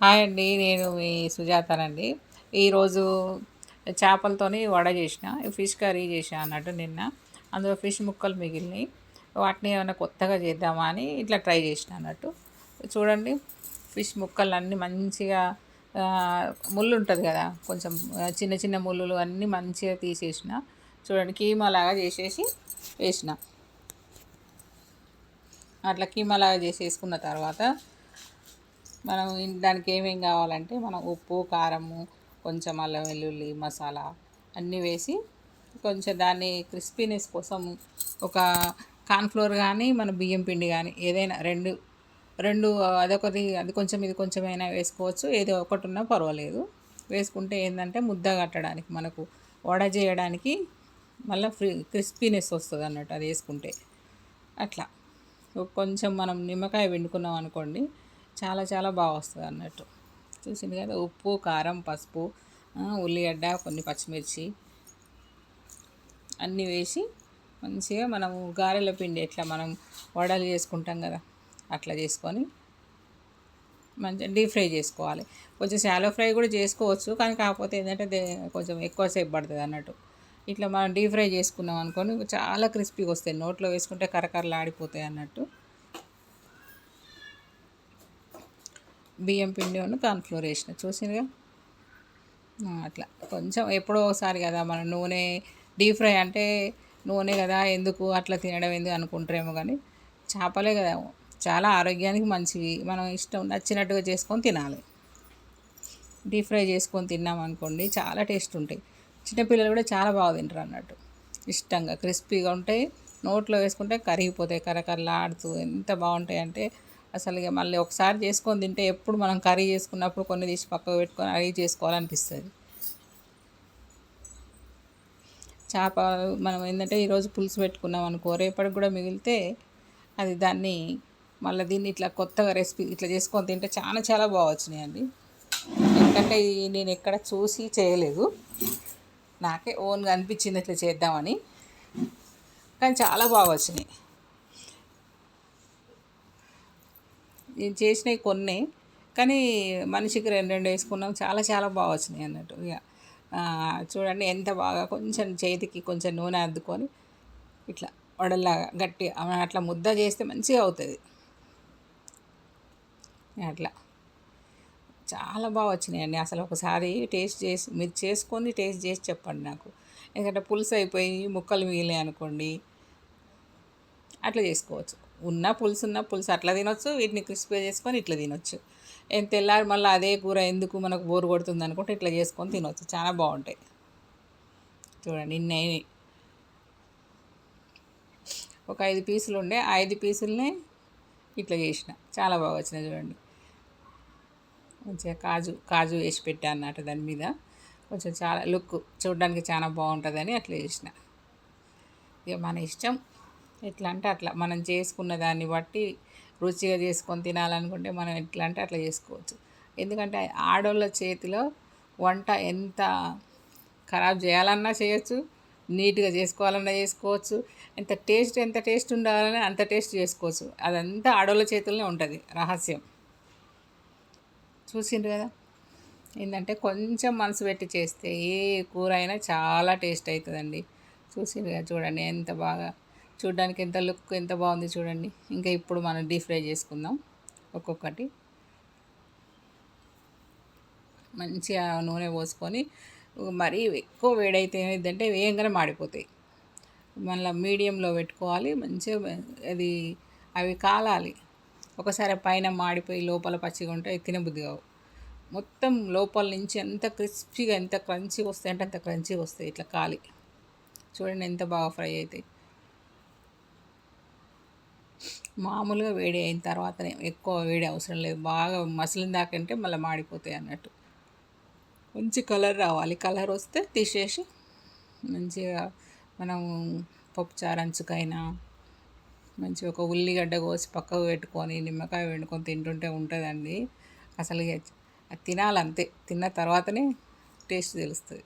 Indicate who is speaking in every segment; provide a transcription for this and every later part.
Speaker 1: Hi అండి నేను మీ సుజాతనండి. ఈరోజు చేపలతోని వడ చేసిన ఫిష్ కర్రీ చేసిన అన్నట్టు నిన్న. అందులో ఫిష్ ముక్కలు మిగిలినాయి. వాటిని ఏమైనా కొత్తగా చేద్దామా అని ఇట్లా ట్రై చేసిన అన్నట్టు. చూడండి ఫిష్ ముక్కలు అన్నీ మంచిగా ముళ్ళు ఉంటుంది కదా కొంచెం చిన్న చిన్న ముళ్ళు అన్నీ మంచిగా తీసేసిన. చూడండి కీమా లాగా చేసేసి వేసిన. అట్లా కీమా లాగా చేసేసుకున్న తర్వాత మనం దానికి ఏమేం కావాలంటే మనం ఉప్పు కారము కొంచెం అల్లం వెల్లుల్లి మసాలా అన్నీ వేసి కొంచెం దాన్ని క్రిస్పీనెస్ కోసం ఒక కార్న్ఫ్లోర్ కానీ మన బియ్యం పిండి కానీ ఏదైనా రెండు రెండు అదొకటి అది కొంచెం ఇది కొంచెం అయినా వేసుకోవచ్చు. ఏదో ఒకటి ఉన్నా పర్వాలేదు. వేసుకుంటే ఏంటంటే ముద్ద కట్టడానికి మనకు వడ చేయడానికి మళ్ళీ ఫ్రీ క్రిస్పీనెస్ వస్తుంది అన్నట్టు అది వేసుకుంటే. అట్లా. కొంచెం మనం నిమ్మకాయ పిండుకున్నాం అనుకోండి చాలా చాలా బాగా వస్తుంది అన్నట్టు. చూసింది కదా ఉప్పు కారం పసుపు ఉల్లిగడ్డ కొన్ని పచ్చిమిర్చి అన్నీ వేసి మంచిగా మనము గారెల పిండి ఎట్లా మనం వడలు చేసుకుంటాం కదా అట్లా చేసుకొని మంచిగా డీప్ ఫ్రై చేసుకోవాలి. కొంచెం షాలో ఫ్రై కూడా చేసుకోవచ్చు కానీ కాకపోతే ఏంటంటే కొంచెం ఎక్కువసేపు పడుతుంది అన్నట్టు. ఇట్లా మనం డీప్ ఫ్రై చేసుకున్నాం అనుకోని చాలా క్రిస్పీగా వస్తాయి. నోట్లో వేసుకుంటే కరకరలు ఆడిపోతాయి అన్నట్టు. బియ్యం పిండి ఉన్న కార్న్ఫ్లోర్ వేసిన. చూసినగా అట్లా. కొంచెం ఎప్పుడో ఒకసారి కదా మన నూనె డీప్ ఫ్రై అంటే నూనె కదా ఎందుకు అట్లా తినడం ఎందుకు అనుకుంటారేమో కానీ చేపలే కదా. చాలా ఆరోగ్యానికి మంచివి. మనం ఇష్టం నచ్చినట్టుగా చేసుకొని తినాలి. డీప్ ఫ్రై చేసుకొని తిన్నాం అనుకోండి చాలా టేస్ట్ ఉంటాయి. చిన్నపిల్లలు కూడా చాలా బాగా తింటారు అన్నట్టు. ఇష్టంగా క్రిస్పీగా ఉంటాయి. నోట్లో వేసుకుంటే కరిగిపోతాయి. కరకరలాడుతూ ఎంత బాగుంటాయి అంటే అసలు ఇక మళ్ళీ ఒకసారి చేసుకొని తింటే ఎప్పుడు మనం కర్రీ చేసుకున్నప్పుడు కొన్ని తీసి పక్కకు పెట్టుకొని అవి చేసుకోవాలనిపిస్తుంది. చేప మనం ఏంటంటే ఈరోజు పులుసు పెట్టుకున్నాం అనుకో రేపటికి కూడా మిగిలితే అది దాన్ని మళ్ళీ దీన్ని ఇట్లా కొత్తగా రెసిపీ ఇట్లా చేసుకొని తింటే చాలా చాలా బాగొచ్చినాయండి ఎందుకంటే ఇది నేను ఎక్కడ చూసి చేయలేదు. నాకే ఓన్గా అనిపించింది ఇట్లా చేద్దామని. కానీ చాలా బాగా వచ్చినాయి. నేను చేసినవి కొన్ని కానీ మనిషికి రెండు రెండు వేసుకున్నాం చాలా చాలా బాగా వచ్చినాయి అన్నట్టు. ఇక చూడండి ఎంత బాగా కొంచెం చేతికి కొంచెం నూనె అద్దుకొని ఇట్లా వడల్లాగా గట్టిగా అట్లా ముద్ద చేస్తే మంచిగా అవుతుంది. అట్లా. చాలా బాగా వచ్చినాయండి. అసలు ఒకసారి టేస్ట్ చేసి మీరు చేసుకొని టేస్ట్ చేసి చెప్పండి నాకు. ఎందుకంటే పులుసు అయిపోయి ముక్కలు మిగిలినాయి అనుకోండి అట్లా చేసుకోవచ్చు. ఉన్న పులుసు ఉన్న పులుసు. అట్లా తినొచ్చు వీటిని క్రిస్పీ చేసుకొని ఇట్లా తినొచ్చు. ఏం తెల్లారి మళ్ళీ అదే కూర ఎందుకు మనకు బోరు కొడుతుంది అనుకుంటే ఇట్లా చేసుకొని తినొచ్చు. చాలా బాగుంటాయి. చూడండి ఇన్ని అయినాయి. ఒక ఐదు పీసులు ఉండే ఆ ఐదు పీసుల్ని ఇట్లా చేసిన. చాలా బాగా వచ్చినాయి చూడండి. మంచిగా కాజు కాజు వేసి పెట్టా అన్నట్టు దాని మీద. కొంచెం చాలా లుక్ చూడడానికి చాలా బాగుంటుందని అట్లా చేసిన. ఇక మన ఇష్టం ఎట్లా అంటే అట్లా. మనం చేసుకున్న దాన్ని బట్టి రుచిగా చేసుకొని తినాలనుకుంటే మనం ఎట్లా అంటే అట్లా చేసుకోవచ్చు. ఎందుకంటే ఆడోళ్ళ చేతిలో వంట ఎంత ఖరాబ్ చేయాలన్నా చేయొచ్చు నీట్గా చేసుకోవాలన్నా చేసుకోవచ్చు ఎంత టేస్ట్ ఎంత టేస్ట్ ఉండాలన్నా అంత టేస్ట్ చేసుకోవచ్చు. అదంతా ఆడోళ్ళ చేతుల్లోనే ఉంటుంది రహస్యం. చూసిండ్రు కదా? ఏంటంటే కొంచెం మనసు పెట్టి చేస్తే ఏ కూర అయినా చాలా టేస్ట్ అవుతుందండి చూసిండ్రు కదా? చూడండి ఎంత బాగా చూడడానికి ఎంత లుక్ ఎంత బాగుంది చూడండి. ఇంకా ఇప్పుడు మనం డీప్ ఫ్రై చేసుకుందాం ఒక్కొక్కటి. మంచిగా నూనె పోసుకొని మరీ ఎక్కువ వేడైతే ఏమైందంటే వేయంగానే మాడిపోతాయి. మళ్ళీ మీడియంలో పెట్టుకోవాలి మంచిగా అది అవి కాలాలి. ఒకసారి పైన మాడిపోయి లోపల పచ్చిగా ఉంటే తినబుద్ధి కావు. మొత్తం లోపల నుంచి ఎంత క్రిస్పీగా ఎంత క్రంచీగా వస్తాయి అంటే అంత క్రంచీగా వస్తాయి ఇట్లా కాలి. చూడండి ఎంత బాగా ఫ్రై అవుతాయి మామూలుగా వేడి అయిన తర్వాతనే ఎక్కువ వేడి అవసరం లేదు. బాగా మసలిన దాకంటే మళ్ళీ మాడిపోతాయి అన్నట్టు. మంచి కలర్ రావాలి. కలర్ వస్తే తీసేసి మంచిగా మనం పప్పుచారు అంచుకైనా మంచిగా ఒక ఉల్లిగడ్డ కోసి పక్కకు పెట్టుకొని నిమ్మకాయ వండుకొని తింటుంటే ఉంటుందండి. అసలు అది తినాలంతే. తిన్న తర్వాతనే టేస్ట్ తెలుస్తుంది.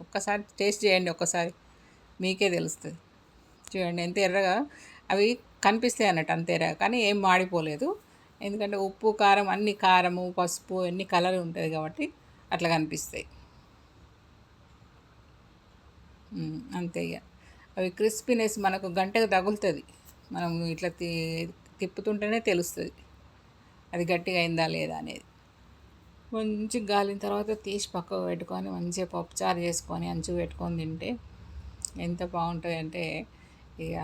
Speaker 1: ఒక్కసారి టేస్ట్ చేయండి. ఒక్కసారి మీకే తెలుస్తుంది. చూడండి ఎంత ఎర్రగా అవి కనిపిస్తాయి అన్నట్టు అంతేరా కానీ ఏం మాడిపోలేదు. ఎందుకంటే ఉప్పు కారం అన్ని కారము పసుపు అన్ని కలర్ ఉంటుంది కాబట్టి అట్లా కనిపిస్తాయి. అంతే ఇక అవి క్రిస్పీనెస్ మనకు గంటకు తగులుతుంది. మనం ఇట్లా తి తిప్పుతుంటేనే తెలుస్తుంది. అది గట్టిగా అయిందా లేదా అనేది. మంచి గాలిన తర్వాత తీసి పక్కకు పెట్టుకొని మంచిగా పప్పుచారు చేసుకొని అంచు పెట్టుకొని తింటే ఎంత బాగుంటుంది అంటే ఇక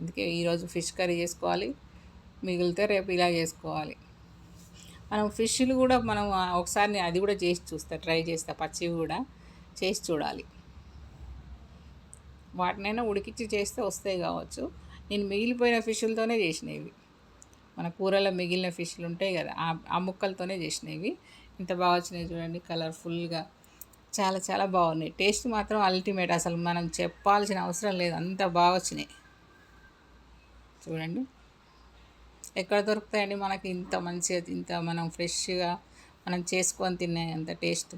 Speaker 1: అందుకే ఈరోజు ఫిష్ కర్రీ చేసుకోవాలి. మిగిలితే రేపు ఇలా చేసుకోవాలి. మనం ఫిష్లు కూడా మనం ఒకసారి అది కూడా చేసి చూస్తా ట్రై చేస్తా పచ్చివి కూడా చేసి చూడాలి. వాటినైనా ఉడికించి చేస్తే వస్తాయి కావచ్చు. నేను మిగిలిపోయిన ఫిష్లతోనే చేసినవి. మన కూరలో మిగిలిన ఫిష్లు ఉంటాయి కదా ఆ ఆ ముక్కలతోనే చేసినవి. ఇంత బాగా వచ్చినాయి చూడండి కలర్ఫుల్గా. చాలా చాలా బాగున్నాయి. టేస్ట్ మాత్రం అల్టిమేట్. అసలు మనం చెప్పాల్సిన అవసరం లేదు. అంత బాగా వచ్చినాయి. చూడండి. ఎక్కడ దొరుకుతాయండి? మనకి ఇంత మంచిగా ఇంత మనం ఫ్రెష్గా మనం చేసుకొని తినే అంత టేస్ట్.